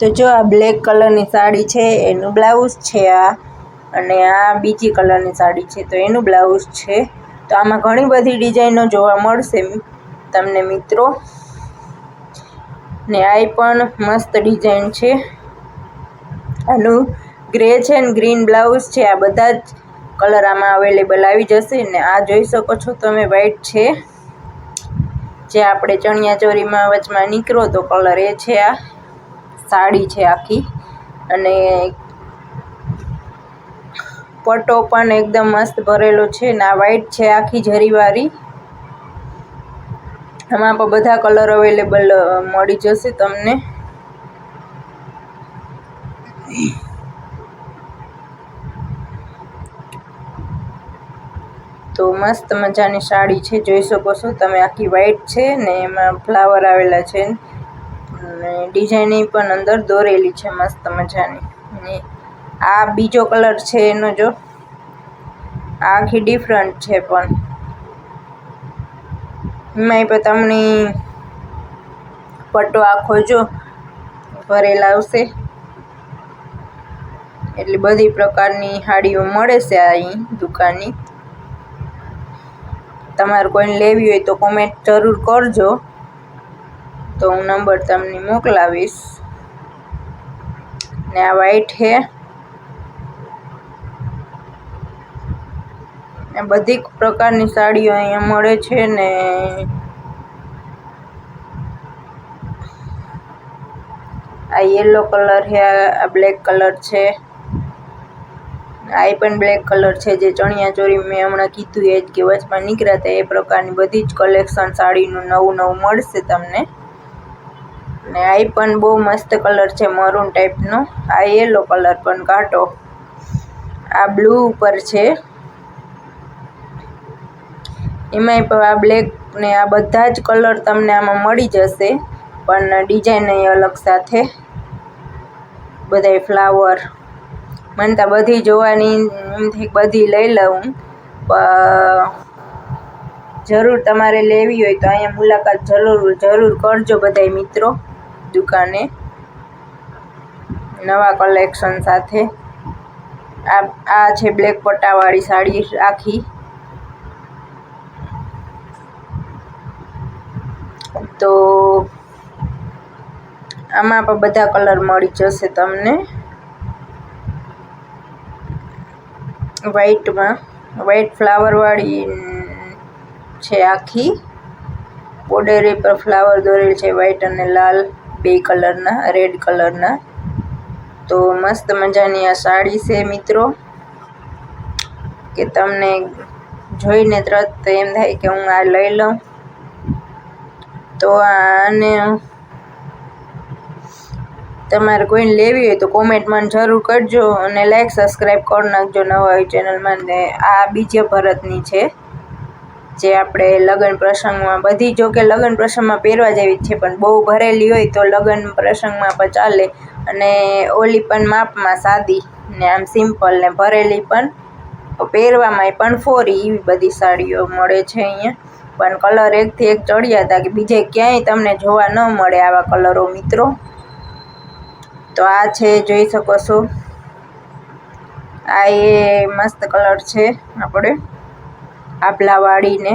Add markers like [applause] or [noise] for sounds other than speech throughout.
તો જો આ બ્લેક કલરની સાડી છે, એનું બ્લાઉઝ છે આ, અને આ બીજી કલરની સાડી છે, તો એનું બ્લાઉઝ છે. તો આમાં ઘણી બધી ડિઝાઇનો જોવા મળશે તમને મિત્રો. ને આ પણ મસ્ત ડિઝાઇન છે. આનું ગ્રે છે ને ગ્રીન બ્લાઉઝ છે, આ બધા જ કલર આમાં અવેલેબલ આવી જશે. ને આ જોઈ શકો છો તમે વ્હાઈટ છે. જે આપણે ચણિયા ચોરીમાં વચમાં નીકળો તો કલર એ છે આ. સાડી છે આખી. અને પટ્ટો પણ એકદમ મસ્ત ભરેલો છે ને આ વ્હાઈટ છે આખી જરીવાળી આમાં પણ બધા કલર અવેલેબલ મળી જશે તમને. તો મસ્ત મજાની સાડી છે, જોઈ શકો છો તમે. આખી વ્હાઈટ છે ને એમાં ફ્લાવર આવેલા છે. ડિઝાઇનિંગ પણ અંદર દોરેલી છે, મસ્ત મજાની. ને આ બીજો કલર છે એનો જો. આખી ડિફરન્ટ છે પણ. એમાંય પણ તમને પટ્ટો આખો જો ભરેલા આવશે. એટલી બધી પ્રકારની સાડીઓ મળે છે અહીં દુકાનની. તમારે કોઈને લેવી હોય તો કોમેન્ટ જરૂર કરજો. તો હું નંબર તમને મોકલાવીશ. ને આ વાઈટ છે. બધી પ્રકારની સાડીઓ અહીંયા મળે છે ને આ યલો કલર છે, આ બ્લેક કલર છે. આ પણ બ્લેક કલર છે, જે ચણિયા ચોરી મેં હમણાં કીધું એ જ કે વચમાં નીકળ્યા હતા એ પ્રકારની બધી જ કલેક્શન સાડીનું નવું નવું મળશે તમને. ને આ પણ બહુ મસ્ત કલર છે, મરૂન ટાઈપનો. આ યલો કલર પણ કાઢો. આ બ્લુ ઉપર છે. એમાંય પણ આ બ્લેક ને આ બધા જ કલર તમને આમાં મળી જશે, પણ ડિઝાઇન અલગ સાથે. બધાય ફ્લાવર મને તો બધી જોવાની એમથી બધી લઈ લઉં જરૂર તમારે લેવી હોય તો અહીંયા મુલાકાત જરૂર જરૂર કરજો બધાય મિત્રો. દુકાને નવા કલેક્શન સાથે. આ આ છે બ્લેક પટ્ટાવાળી સાડી આખી. તો આમાં પણ બધા કલર મળી જશે તમને. વ્હાઈટમાં વ્હાઈટ ફ્લાવરવાળી છે આખી. બોર્ડર પર ફ્લાવર દોરેલ છે વ્હાઈટ અને લાલ. બે કલરના, રેડ કલરના. તો મસ્ત મજાની આ સાડી છે મિત્રો. કે તમને જોઈને તરત એમ થાય કે હું આ લઈ લઉં. તો આને તમારે કોઈને લેવી હોય તો કોમેન્ટમાં જરૂર કરજો અને લાઈક સબસ્ક્રાઈબ કરી નાખજો નવા ચેનલમાં ને આ બીજી ભરતની છે. જે આપણે લગ્ન પ્રસંગમાં બધી જો કે લગ્ન પ્રસંગમાં પહેરવા જેવી છે, પણ બહુ ભરેલી હોય તો લગ્ન પ્રસંગમાં પણ ચાલે. અને ઓલી પણ માપમાં સાદી ને આમ સિમ્પલ ને ભરેલી પણ પહેરવામાં પણ ફોરી એવી બધી સાડીઓ મળે છે અહીંયા. પણ કલર એકથી એક ચડ્યા હતા કે બીજે ક્યાંય તમને જોવા ન મળે આવા કલરો મિત્રો. તો આ છે, જોઈ શકો છો. આ એ મસ્ત કલર છે, આપણે. આભલાવાળીને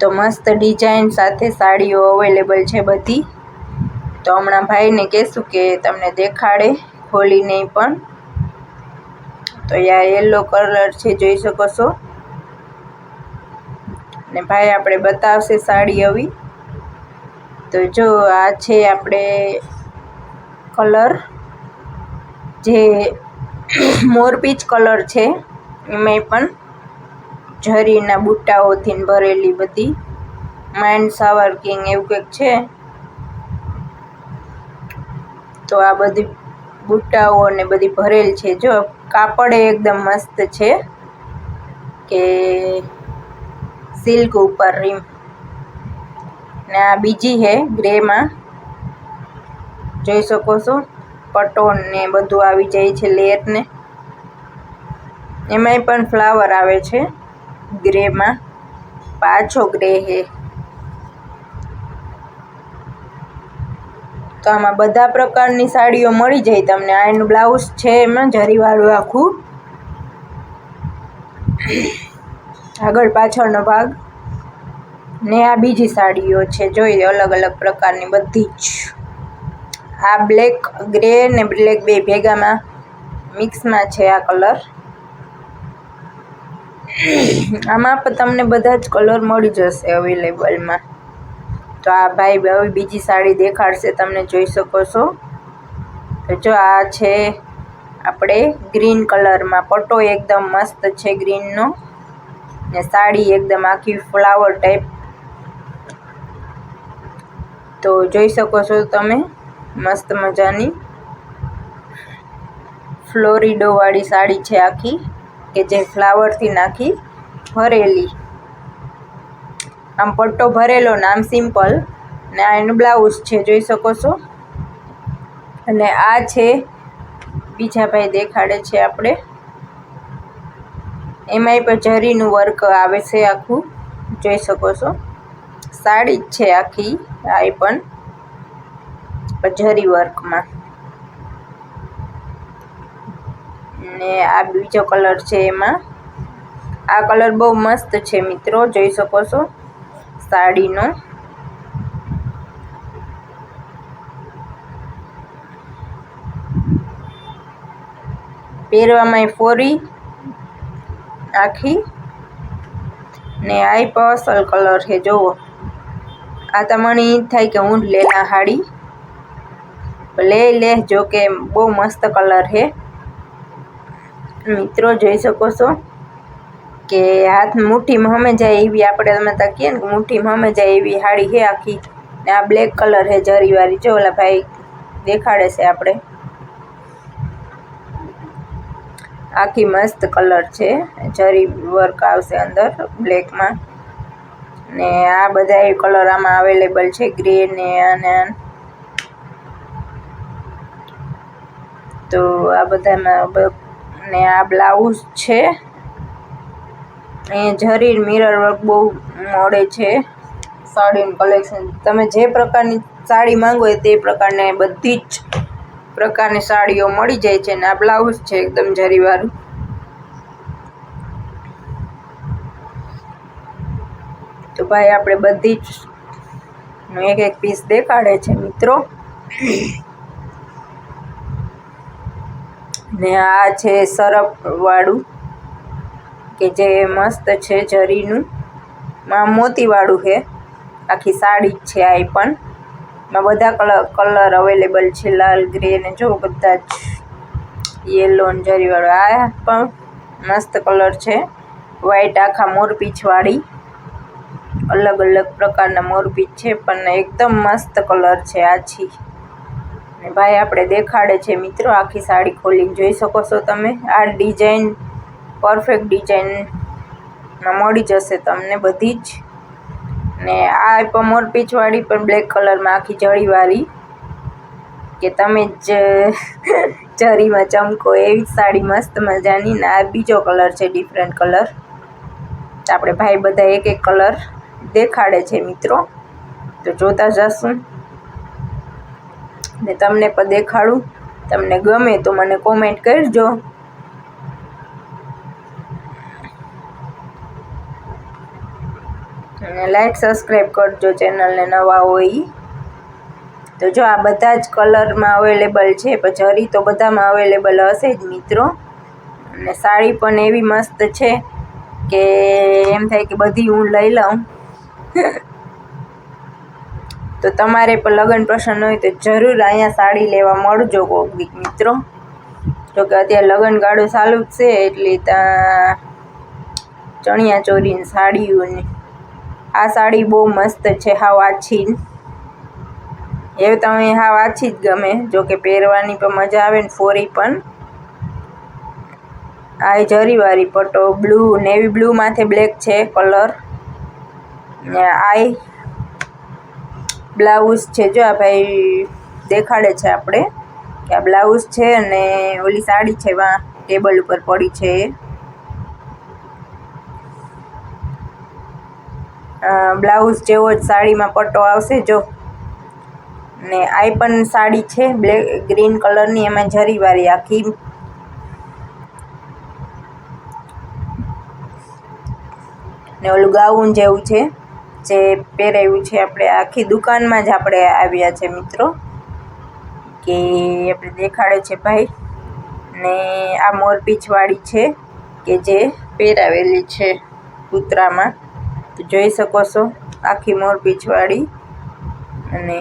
તો મસ્ત ડિઝાઇન સાથે સાડીઓ અવેલેબલ છે બધી. તો હમણાં ભાઈને કહેશું કે તમને દેખાડે ખોલીને પણ. તો યા યલો કલર છે, જોઈ શકો છો. ને ભાઈ આપણે બતાવશે સાડી આવી. તો જો આ છે આપણે કલર. જે મોરપીચ કલર છે, એમાંય પણ ઝરીના બુટ્ટાઓથી ભરેલી બધી. માઇન્ડ સાવર કિંગ એવું કંઈક છે. તો આ બધી બુટ્ટાઓ ને બધી ભરેલ છે. જો કાપડ એકદમ મસ્ત છે. કે સિલ્ક ઉપર રીમ ને આ બીજી છે ગ્રેમાં. જોઈ શકો છો, પટોન ને બધું આવી જાય છે લેર ને. એમાંય પણ ફ્લાવર આવે છે ગ્રેમાં. પાછો ગ્રે હે. તો આમાં બધા પ્રકારની સાડીઓ મળી જાય તમને. આ એનું બ્લાઉઝ છે એમાં જરીવાળું આખું. આગળ પાછળનો ભાગ. ને આ બીજી સાડીઓ છે, જોઈ અલગ અલગ પ્રકારની બધી જ. આ બ્લેક ગ્રે ને બ્લેક બે ભેગામાં મિક્સમાં છે આ કલર. આમાં પણ તમને બધા જ કલર મળી જશે અવેલેબલમાં. તો આ ભાઈ હવે બીજી સાડી દેખાડશે તમને જોઈ શકો છો. તો જો આ છે આપણે ગ્રીન કલરમાં. પટ્ટો એકદમ મસ્ત છે ગ્રીનનો. ને સાડી એકદમ આખી ફ્લાવર ટાઈપ તો જોઈ શકો છો તમે, મસ્ત મજાની ફ્લોરિડોવાળી સાડી છે આખી, કે જે ફ્લાવરથી નાખી ભરેલી. આમ પટ્ટો ભરેલો નામ સિમ્પલ, ને આ એનું બ્લાઉઝ છે, જોઈ શકો છો. અને આ છે, બીજા ભાઈ દેખાડે છે આપણે. એમાંય પણ જરીનું વર્ક આવે છે આખું, જોઈ શકો છો. સાડી જ છે આખી, આ પણ જરી વર્કમાં. ને આ બીજો કલર છે એમાં. આ કલર બહુ મસ્ત છે મિત્રો, જોઈ શકો છો, સાડીનો. પહેરવામાં ફોરી આખી. ને આ પસલ કલર છે જોવો આ તમને થાય કે હું લેલા હાડી. લે લે જો કે બહુ મસ્ત કલર છે મિત્રો, જોઈ શકો છો કે હાથ મુઠ્ઠીમાં હમે જાય એવી આપણે તમે ત્યાં ને મુઠ્ઠીમાં હમે જાય એવી હાડી છે આખી. ને આ બ્લેક કલર છે જરીવાળી. જો ઓલા ભાઈ દેખાડે છે આપણે. આખી મસ્ત કલર છે. જરી વર્ક આવશે અંદર બ્લેકમાં. ને આ બધા કલર આમાં અવેલેબલ છે ગ્રે ને અને તો આ બધામાં ને આ બ્લાઉઝ છે. અહીંયા જરી મિરર વર્ક બહુ મળે છે સાડીનું કલેક્શન તમે જે પ્રકારની સાડી માંગો એ તે પ્રકારની બધી જ પ્રકારની સાડીઓ મળી જાય છે ને આ બ્લાઉઝ છે એકદમ જરીવાળું. તો ભાઈ આપણે બધી જ એક એક પીસ દેખાડે છે મિત્રો. ને આ છે સરપવાળું, કે જે મસ્ત છે જરીનું મોતીવાળું છે. આખી સાડી જ છે આ પણ. માં બધા કલર કલર અવેલેબલ છે, લાલ, ગ્રે ને જો બધા જ યેલો ને જરીવાળું આ પણ મસ્ત કલર છે. વ્હાઈટ આખા મોરપીંછવાળી. અલગ અલગ પ્રકારના મોરબી છે, પણ એકદમ મસ્ત કલર છે આછી ને ભાઈ, આપણે દેખાડે છે મિત્રો, આખી સાડી ખોલીને જોઈ શકો છો તમે. આ ડિઝાઇન, પરફેક્ટ ડિઝાઇનમાં મળી જશે તમને બધી જ. ને આ પણ મોરપીચવાળી પણ બ્લેક કલરમાં આખી જળીવાળી. કે તમે જ [laughs] જરીમાં ચમકો એવી સાડી મસ્ત મજાની. ને આ બીજો કલર છે, ડિફરન્ટ કલર. આપણે ભાઈ બધા એક એક કલર દેખાડે છે મિત્રો. તો જોતા જશું. ને તમને પણ દેખાડું. તમને ગમે તો મને કોમેન્ટ કરજો. અને લાઈક સબસ્ક્રાઈબ કરજો ચેનલને નવા હોય તો જો આ બધા જ કલરમાં અવેલેબલ છે પછી તો બધામાં અવેલેબલ હશે જ મિત્રો. અને સાડી પણ એવી મસ્ત છે કે એમ થાય કે બધી હું લઈ લઉં. તો તમારે પણ લગ્ન પ્રસંગ હોય તો જરૂર અહીંયા સાડી લેવા મળજો કોઈક મિત્રો. જો કે અત્યારે લગ્ન ગાળો ચાલુ જ છે, એટલે ત્યાં ચણિયા ચોરીની સાડીઓની. આ સાડી બહુ મસ્ત છે, હાવ આછી. એ તમે હાવ આછી જ ગમે, જો કે પહેરવાની પણ મજા આવે ને ફોરી પણ. આ જરીવાળી પટ્ટો બ્લુ નેવી બ્લુ માથે બ્લેક છે કલર આઈ બ્લાઉઝ છે. જો આ ભાઈ દેખાડે છે આપણે કે આ બ્લાઉઝ છે અને ઓલી સાડી છે. વા ટેબલ ઉપર પડી છે. બ્લાઉઝ જેવો જ સાડીમાં પટ્ટો આવશે. જો ને આઈ પણ સાડી છે. બ્લેક ગ્રીન કલરની એમાં જરીવાળી આખી. ને ઓલું ગાઉન જેવું છે. જે પહેરાવ્યું છે આપણે આખી દુકાનમાં જ આપણે આવ્યા છે મિત્રો. કે આપણે દેખાડે છે ભાઈ. ને આ મોરપીંછવાળી છે કે જે પહેરાવેલી છે કૂતરામાં. તો જોઈ શકો છો આખી મોરપીંછવાળી અને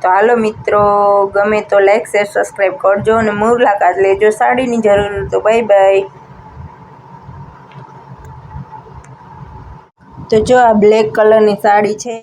તો હાલો મિત્રો, ગમે તો લાઈક શેર સબસ્ક્રાઈબ કરજો અને મુલાકાત લેજો. સાડીની જરૂર તો બાય બાય તો જો આ બ્લેક કલરની સાડી છે.